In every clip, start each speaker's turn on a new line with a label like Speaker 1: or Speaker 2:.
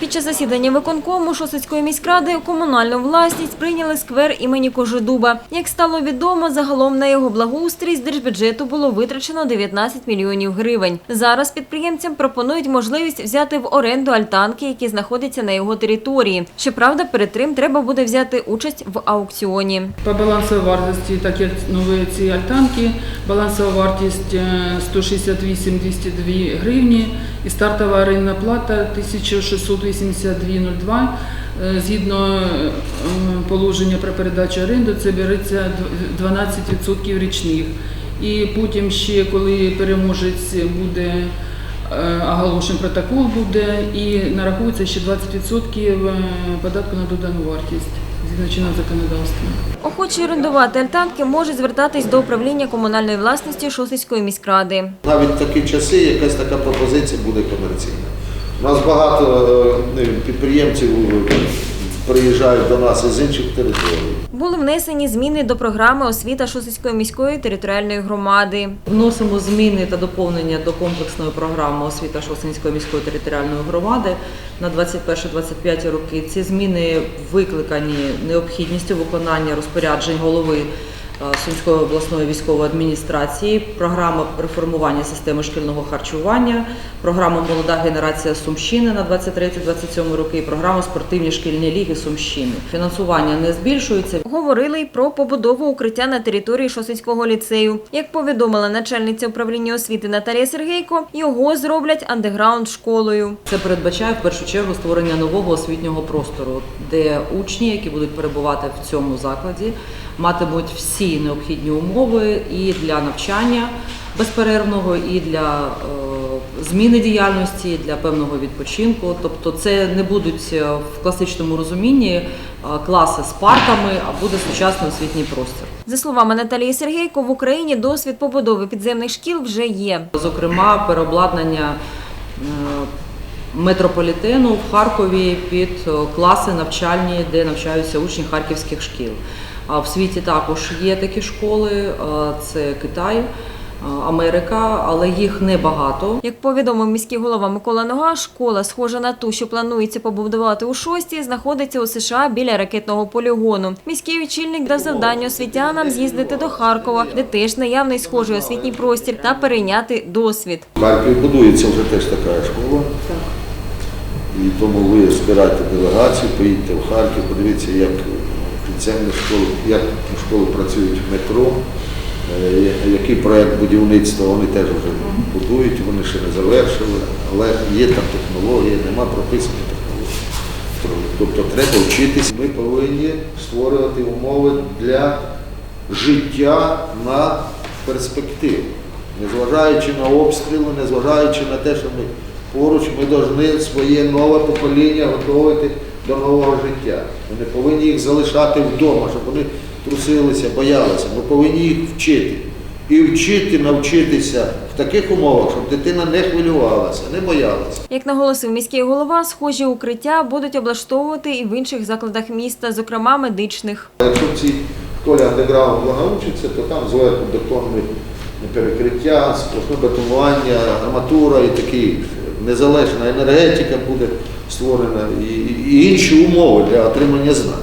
Speaker 1: Під час засідання виконкому Шосицької міськради у комунальну власність прийняли сквер імені Кожедуба. Як стало відомо, загалом на його благоустрій з держбюджету було витрачено 19 мільйонів гривень. Зараз підприємцям пропонують можливість взяти в оренду альтанки, які знаходяться на його території. Щоправда, перед тим треба буде взяти участь в аукціоні.
Speaker 2: По балансовій вартості, так як нові ці альтанки, балансова вартість е, 168-202 гривні і стартова орендна плата 1682,02. Е, Згідно е, положення про передачу оренду, це береться 12% річних. І потім ще, коли переможець буде е, оголошений протокол буде і нарахується ще 20% е, податку на додану вартість згідно чинного законодавства.
Speaker 1: Охочі орендувати альтанки можуть звертатись до управління комунальної власності Шосицької міськради.
Speaker 3: Навіть в такі часи якась така пропозиція буде комерційна. У нас багато е, підприємців приїжджають до нас із інших територій.
Speaker 1: Були внесені зміни до програми освіта Шосицької міської територіальної громади.
Speaker 4: Вносимо зміни та доповнення до комплексної програми освіта Шосинської міської територіальної громади на 21-25 роки. Ці зміни викликані необхідністю виконання розпоряджень голови Сумської обласної військової адміністрації, програма реформування системи шкільного харчування, програма Молода генерація Сумщини на 23-27 роки і програма Спортивні шкільні ліги Сумщини. Фінансування не збільшується.
Speaker 1: Говорили й про побудову укриття на території Шосицького ліцею. Як повідомила начальниця управління освіти Наталія Сергейко, його зроблять андеграунд школою.
Speaker 4: Це передбачає в першу чергу створення нового освітнього простору, де учні, які будуть перебувати в цьому закладі, матимуть всі необхідні умови і для навчання безперервного, і для е, зміни діяльності, і для певного відпочинку. Тобто, це не будуть е, в класичному розумінні е, класи з парками, а буде сучасний освітній простір.
Speaker 1: За словами Наталії Сергейко, в Україні досвід побудови підземних шкіл вже є.
Speaker 4: Зокрема, переобладнання метрополітену в Харкові під класи навчальні, де навчаються учні харківських шкіл. А в світі також є такі школи, е, це Китай, е, Америка, але їх небагато.
Speaker 1: Як повідомив міський голова Микола Нога, школа, схожа на ту, що планується побудувати у шостій, знаходиться у США біля ракетного полігону. Міський очільник дав завдання освітянам з'їздити до Харкова, де теж наявний схожий освітній простір, та перейняти досвід.
Speaker 3: В Харкові будується вже теж така школа. І тому ви збирайте делегацію, поїдьте в Харків, подивіться, як підземні школи, як школи працюють в метро, е, який проєкт будівництва вони теж вже будують, вони ще не завершили, але є там технологія, нема прописаних технологій. Тобто треба вчитись. Ми повинні створювати умови для життя на перспективу. Незважаючи на обстріли, незважаючи на те, що ми поруч, ми повинні своє нове покоління готувати до нового життя. Ми не повинні їх залишати вдома, щоб вони трусилися, боялися. Ми повинні їх вчити. І вчити, навчитися в таких умовах, щоб дитина не хвилювалася, не боялася.
Speaker 1: Як наголосив міський голова, схожі укриття будуть облаштовувати і в інших закладах міста, зокрема медичних.
Speaker 3: Якщо в цій школі андеграунд навчиться, то там зверху бетонне перекриття, сплошне бетонування, арматура і такі незалежна енергетика буде створена і, і інші умови для отримання знань.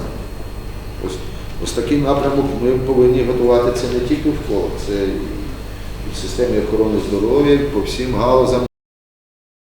Speaker 3: Ось, ось такий напрямок ми повинні готувати це не тільки в школах, це і в системі охорони здоров'я, по всім галузям.